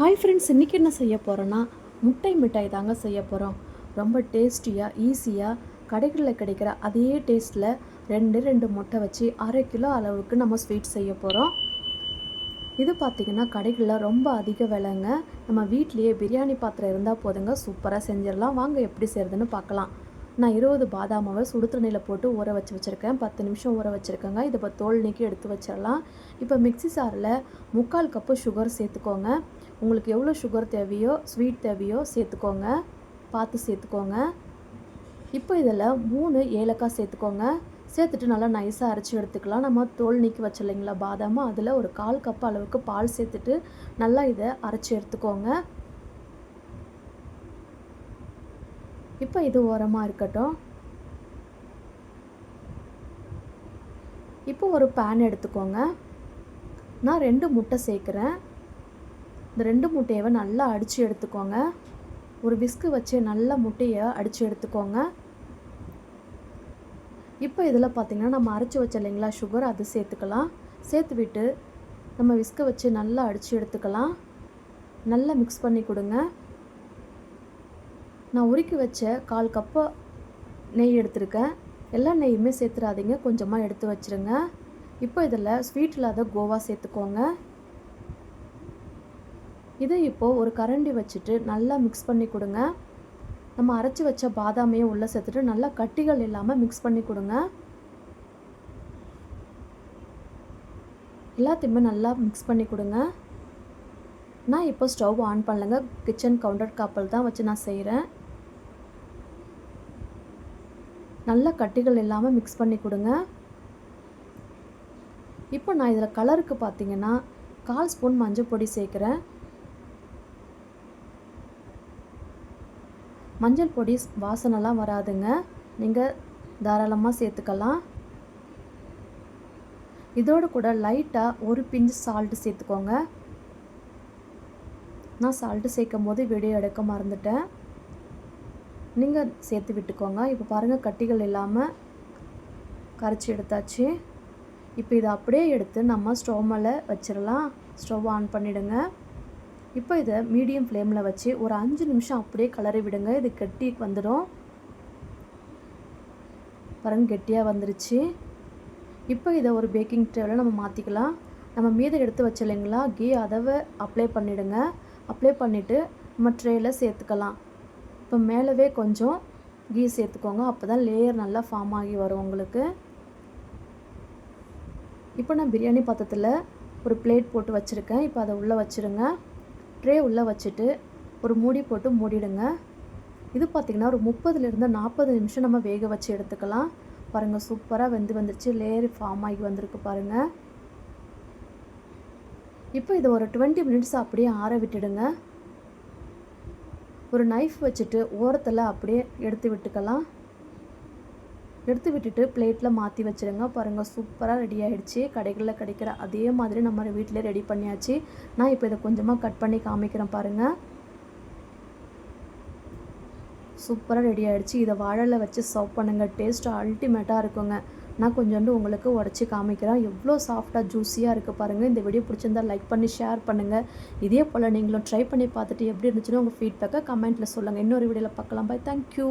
Hi friends இன்றைக்கி என்ன செய்ய போகிறோன்னா முட்டை மிட்டாய் தாங்க செய்ய போகிறோம் ரொம்ப டேஸ்டியாக ஈஸியாக கடைகளில் கிடைக்கிற அதே டேஸ்ட்டில் ரெண்டு ரெண்டு முட்டை வச்சு அரை கிலோ அளவுக்கு நம்ம ஸ்வீட் செய்ய போகிறோம் இது பார்த்திங்கன்னா கடைகளில் ரொம்ப அதிக விலைங்க. நம்ம வீட்லேயே பிரியாணி பாத்திரம் இருந்தால் போதுங்க சூப்பராக செஞ்சிடலாம். வாங்க எப்படி செய்கிறதுன்னு பார்க்கலாம் நான் இருபது பாதாமாவை சுடு தண்ணியில் போட்டு ஊற வச்சு வச்சுருக்கேன். பத்து நிமிஷம் ஊற வச்சுருக்கேங்க. இதை இப்போ தோல் நீக்கி எடுத்து வச்சிடலாம். இப்போ மிக்சி சாரில் முக்கால் கப்பு சுகர் சேர்த்துக்கோங்க. உங்களுக்கு எவ்வளோ சுகர் தேவையோ ஸ்வீட் தேவையோ சேர்த்துக்கோங்க. பார்த்து சேர்த்துக்கோங்க. இப்போ இதில் மூணு ஏலக்காய் சேர்த்துக்கோங்க. சேர்த்துட்டு நல்லா நைஸாக அரைச்சி எடுத்துக்கலாம். நம்ம தோல் நீக்கி வச்சு இல்லைங்களா அதில் ஒரு கால் கப் அளவுக்கு பால் சேர்த்துட்டு நல்லா இதை அரைச்சி எடுத்துக்கோங்க. இப்போ இது ஓரமாக இருக்கட்டும். இப்போ ஒரு பேன் எடுத்துக்கோங்க. நான் ரெண்டு முட்டை சேர்க்குறேன். இந்த ரெண்டு முட்டையை நல்லா அடித்து எடுத்துக்கோங்க. ஒரு விஸ்கு வச்சு நல்லா முட்டையை அடித்து எடுத்துக்கோங்க. இப்போ இதில் பார்த்திங்கன்னா நம்ம அரைச்சி வச்ச இல்லைங்களா சுகர் அது சேர்த்துக்கலாம். சேர்த்து விட்டு நம்ம விஸ்கு வச்சு நல்லா அடித்து எடுத்துக்கலாம். நல்லா மிக்ஸ் பண்ணி கொடுங்க. நான் உருக்கி வச்ச கால் கப்பு நெய் எடுத்திருக்கேன். எல்லா நெய்யுமே சேர்த்துடாதீங்க கொஞ்சமாக எடுத்து வச்சுருங்க. இப்போ இதில் ஸ்வீட் இல்லாத கோவா சேர்த்துக்கோங்க. இதை இப்போது ஒரு கரண்டி வச்சுட்டு நல்லா மிக்ஸ் பண்ணி கொடுங்க. நம்ம அரைச்சி வச்ச பாதாமையும் உள்ளே சேர்த்துட்டு நல்லா கட்டிகள் இல்லாமல் மிக்ஸ் பண்ணி கொடுங்க. எல்லாத்தையுமே நல்லா மிக்ஸ் பண்ணி கொடுங்க. நான் இப்போ ஸ்டவ் ஆன் பண்ணலங்க. கிச்சன் கவுண்டர் காப்பல் தான் வச்சு நான் செய்கிறேன் நல்லா கட்டிகள் இல்லாமல் மிக்ஸ் பண்ணி கொடுங்க. இப்போ நான் இதில் கலருக்கு பார்த்தீங்கன்னா கால் ஸ்பூன் மஞ்சள் பொடி சேர்க்குறேன். மஞ்சள் பொடி வாசனைலாம் வராதுங்க. நீங்கள் தாராளமாக சேர்த்துக்கலாம். இதோடு கூட லைட்டாக ஒரு பிஞ்சு சால்ட்டு சேர்த்துக்கோங்க. நான் சால்ட்டு சேர்க்கும் போது வீடியோ எடுக்க மறந்துட்டேன். நீங்கள் சேர்த்து விட்டுக்கோங்க. இப்போ பாருங்கள் கட்டிகள் இல்லாமல் கரைச்சி எடுத்தாச்சு. இப்போ இதை அப்படியே எடுத்து நம்ம ஸ்டோவ் மேலே வச்சிடலாம் ஸ்டவ் ஆன் பண்ணிவிடுங்க இப்போ இதை மீடியம் ஃப்ளேமில் வச்சு ஒரு அஞ்சு நிமிஷம் அப்படியே கலரி விடுங்க. இது கெட்டி வந்துடும். பாருங்க கெட்டியாக வந்துருச்சு. இப்போ இதை ஒரு பேக்கிங் ட்ரேவில் நம்ம மாற்றிக்கலாம் நம்ம மீதம் எடுத்து வச்சு இல்லைங்களா? கீ அதவை அப்ளை பண்ணிவிடுங்க அப்ளை பண்ணிவிட்டு நம்ம ட்ரேயில் சேர்த்துக்கலாம். இப்போ மேலவே கொஞ்சம் கீ சேர்த்துக்கோங்க. அப்போ தான் லேயர் நல்லா ஃபார்ம் ஆகி வரும் உங்களுக்கு. இப்போ நான் பிரியாணி பாத்திரத்தில் ஒரு பிளேட் போட்டு வச்சுருக்கேன். இப்போ அதை உள்ளே வச்சுருங்க. ட்ரே உள்ளே வச்சுட்டு ஒரு மூடி போட்டு மூடிடுங்க. இது பார்த்திங்கன்னா ஒரு முப்பதுலேருந்து நாற்பது நிமிஷம் நம்ம வேக வச்சு எடுத்துக்கலாம். பாருங்கள் சூப்பராக வெந்து வந்துருச்சு. லேயர் ஃபார்ம் ஆகி வந்திருக்கு பாருங்கள் இப்போ இதை ஒரு டுவெண்ட்டி மினிட்ஸ் அப்படியே ஆற விட்டுடுங்க. ஒரு நைஃப் வச்சுட்டு ஓரத்தில் அப்படியே எடுத்து விட்டுக்கலாம். எடுத்து விட்டுட்டு பிளேட்டில் மாற்றி வச்சுருங்க. பாருங்கள் சூப்பராக ரெடி ஆகிடுச்சு கடைகளில் கிடைக்கிற அதே மாதிரி நம்ம வீட்டிலே ரெடி பண்ணியாச்சு. நான் இப்போ இதை கொஞ்சமாக கட் பண்ணி காமிக்கிறேன் பாருங்கள் சூப்பராக ரெடி ஆகிடுச்சு இதை வாழலை வச்சு சர்வ் பண்ணுங்கள் டேஸ்ட் அல்டிமேட்டாக இருக்குங்க. நான் கொஞ்சோண்டு உங்களுக்கு உடச்சி காமிக்கிறேன். எவ்வளோ சாஃப்டாக ஜூஸியாக இருக்குது பாருங்கள் இந்த வீடியோ பிடிச்சிருந்தா லைக் பண்ணி ஷேர் பண்ணுங்கள் இதே போல் நீங்களும் ட்ரை பண்ணி பார்த்துட்டு எப்படி இருந்துச்சுன்னா உங்கள் ஃபீட்பேக்கை கமெண்ட்டில் சொல்லுங்கள் இன்னொரு வீடியோவில் பார்க்கலாம். Bye thank you